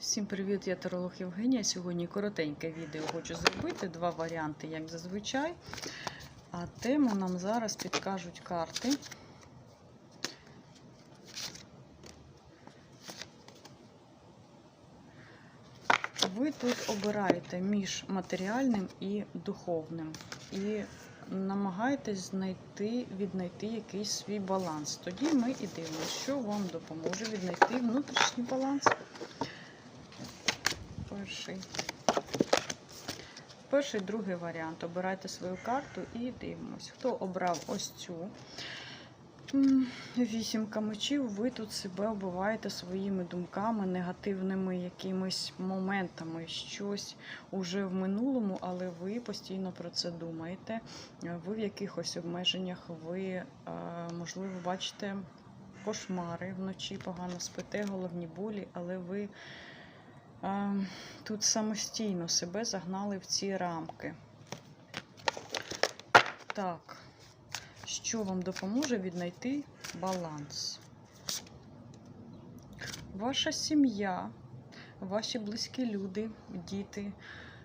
Всім привіт, я таролог Євгенія. Сьогодні коротеньке відео хочу зробити. Два варіанти, як зазвичай. А тему нам зараз підкажуть карти. Ви тут обираєте між матеріальним і духовним. І намагаєтесь знайти, віднайти якийсь свій баланс. Тоді ми і дивимося, що вам допоможе віднайти внутрішній баланс. Перший. Перший, другий варіант. Обирайте свою карту і дивимось. Хто обрав ось цю вісімка мечів, ви тут себе оббиваєте своїми думками, негативними якимись моментами, щось уже в минулому, але ви постійно про це думаєте. Ви в якихось обмеженнях, ви, е, можливо, бачите кошмари вночі, погано спите, головні болі, але ви тут самостійно себе загнали в ці рамки. Так, що вам допоможе віднайти баланс? Ваша сім'я, ваші близькі люди, діти,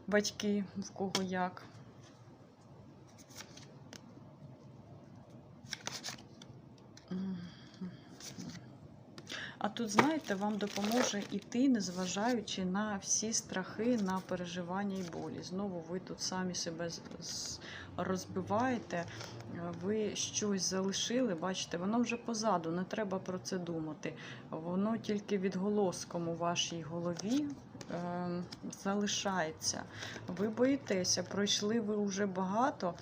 батьки, в кого як. Мгм. А тут, знаєте, вам допоможе іти, незважаючи на всі страхи, на переживання і болі. Знову ви тут самі себе розбиваєте, ви щось залишили, бачите, воно вже позаду, не треба про це думати. Воно тільки відголоском у вашій голові е, залишається. Ви боїтеся, пройшли ви вже багато,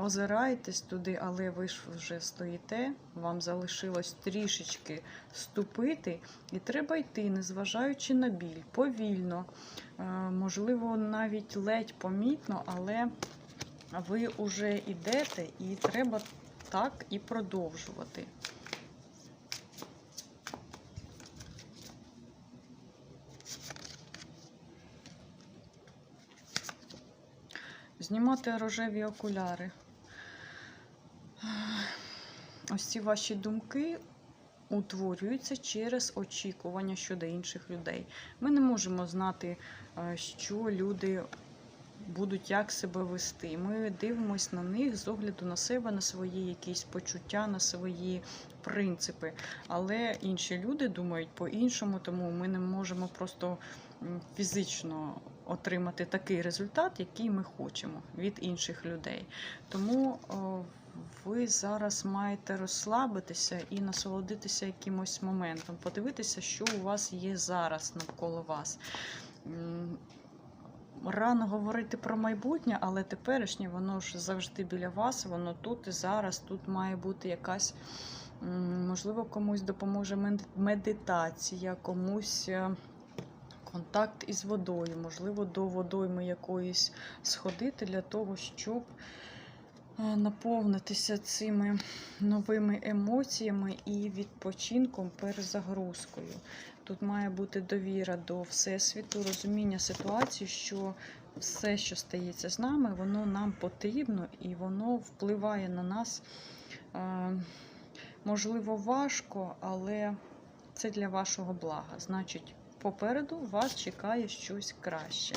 озираєтесь туди, але ви ж вже стоїте, вам залишилось трішечки ступити, і треба йти, незважаючи на біль, повільно, е, можливо, навіть ледь помітно, але ви вже йдете і треба так і продовжувати. Знімати рожеві окуляри. Ось ці ваші думки утворюються через очікування щодо інших людей. Ми не можемо знати, е, що люди будуть як себе вести. Ми дивимося на них з огляду на себе, на свої якісь почуття, на свої принципи. Але інші люди думають по-іншому, тому ми не можемо просто фізично отримати такий результат, який ми хочемо від інших людей. Тому о, ви зараз маєте розслабитися і насолодитися якимось моментом, подивитися, що у вас є зараз навколо вас. Рано говорити про майбутнє, але теперішнє воно ж завжди біля вас, воно тут і зараз. Тут має бути якась, можливо, комусь допоможе медитація, комусь е, контакт із водою, можливо, до водойми якоїсь сходити для того, щоб наповнитися цими новими емоціями і відпочинком, перезагрузкою. Тут має бути довіра до Всесвіту, розуміння ситуації, що все, що стається з нами, воно нам потрібно і воно впливає на нас. е, Можливо, важко, але це для вашого блага. Значить, попереду вас чекає щось краще.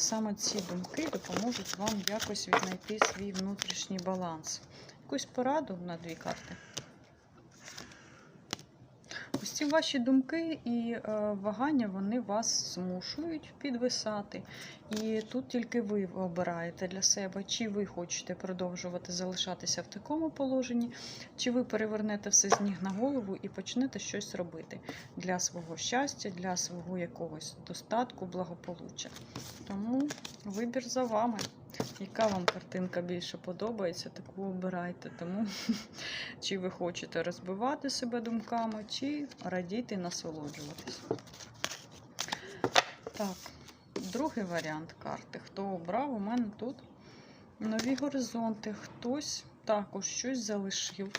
Саме ці думки допоможуть вам якось віднайти свій внутрішній баланс. Якусь пораду на дві карти. Ці ваші думки і е, вагання вони вас змушують підвисати. І тут тільки ви обираєте для себе, чи ви хочете продовжувати залишатися в такому положенні, чи ви перевернете все з ніг на голову і почнете щось робити для свого щастя, для свого якогось достатку, благополуччя. Тому вибір за вами. Яка вам картинка більше подобається, таку обирайте. Тому чи ви хочете розбивати себе думками, чи радіти, насолоджуватись. Так, другий варіант карти. Хто обрав? У мене тут нові горизонти. Хтось також щось залишив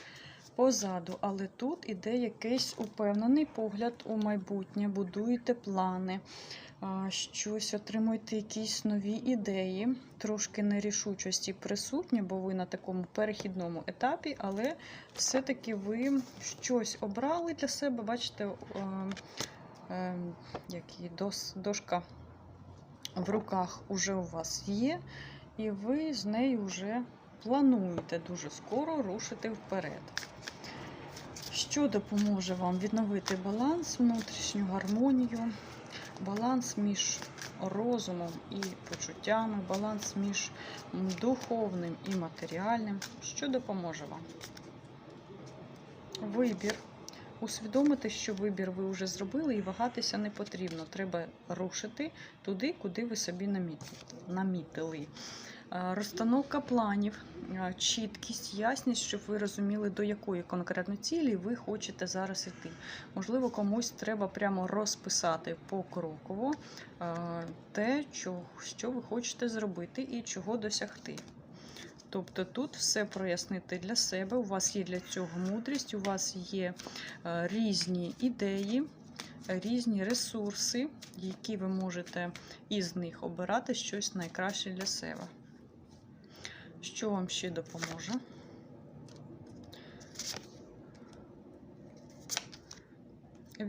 позаду, але тут іде якийсь упевнений погляд у майбутнє, будуєте плани, щось отримуєте якісь нові ідеї, трошки нерішучості присутні, бо ви на такому перехідному етапі, але все-таки ви щось обрали для себе, бачите, е, які дошка в руках уже у вас є, і ви з нею вже плануєте дуже скоро рушити вперед. Що допоможе вам відновити баланс, внутрішню гармонію, баланс між розумом і почуттями, баланс між духовним і матеріальним. Що допоможе вам? Вибір. Усвідомити, що вибір ви вже зробили, і вагатися не потрібно. Треба рушити туди, куди ви собі намітили. Е, Розстановка планів, е, чіткість, ясність, щоб ви розуміли, до якої конкретно цілі ви хочете зараз іти. Можливо, комусь треба прямо розписати покроково е, те, що, ви хочете зробити і чого досягти. Тобто тут все прояснити для себе. У вас є для цього мудрість, у вас є різні ідеї, різні ресурси, які ви можете із них обирати щось найкраще для себе. Що вам ще допоможе?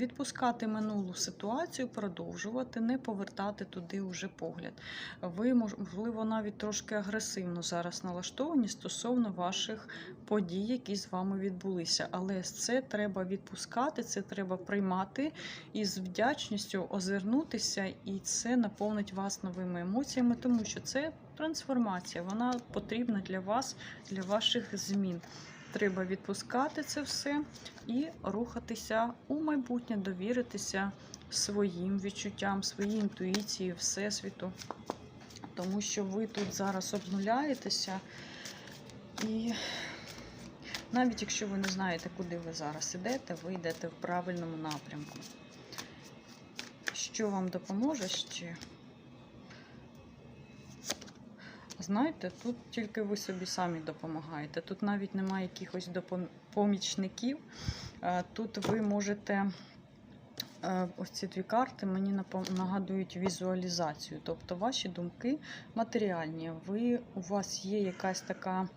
Відпускати минулу ситуацію, продовжувати, не повертати туди уже погляд. Ви, можливо, навіть трошки агресивно зараз налаштовані стосовно ваших подій, які з вами відбулися. Але це треба відпускати, це треба приймати і з вдячністю озирнутися, і це наповнить вас новими емоціями, тому що це трансформація, вона потрібна для вас, для ваших змін. Треба відпускати це все і рухатися у майбутнє, довіритися своїм відчуттям, своїй інтуїції, всесвіту. Тому що ви тут зараз обнуляєтеся, і навіть якщо ви не знаєте, куди ви зараз йдете, ви йдете в правильному напрямку. Що вам допоможе ще? Знаєте, тут тільки ви собі самі допомагаєте. Тут навіть немає якихось помічників. Е, Тут ви можете. е, Ось ці дві карти мені нагадують візуалізацію. Тобто ваші думки матеріальні. Ви, у вас є якась така,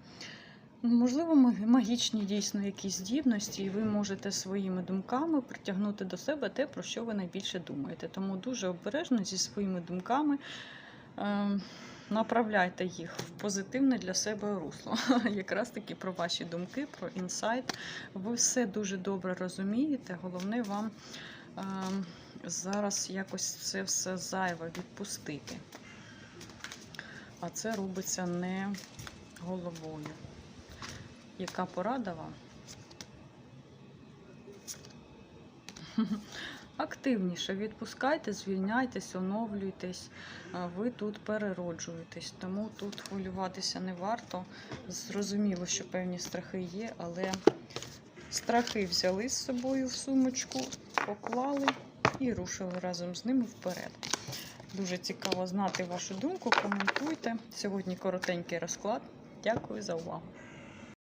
ну, можливо, магічні дійсно якісь здібності, і ви можете своїми думками притягнути до себе те, про що ви найбільше думаєте. Тому дуже обережно зі своїми думками. Направляйте їх в позитивне для себе русло. Якраз таки про ваші думки, про інсайт. Ви все дуже добре розумієте. Головне вам ем, зараз якось це все зайве відпустити. А це робиться не головою. Яка порада вам? Активніше відпускайте, звільняйтесь, оновлюйтесь. Ви тут перероджуєтесь, тому тут хвилюватися не варто. Зрозуміло, що певні страхи є, але страхи взяли з собою в сумочку, поклали і рушили разом з ними вперед. Дуже цікаво знати вашу думку. Коментуйте. Сьогодні коротенький розклад. Дякую за увагу.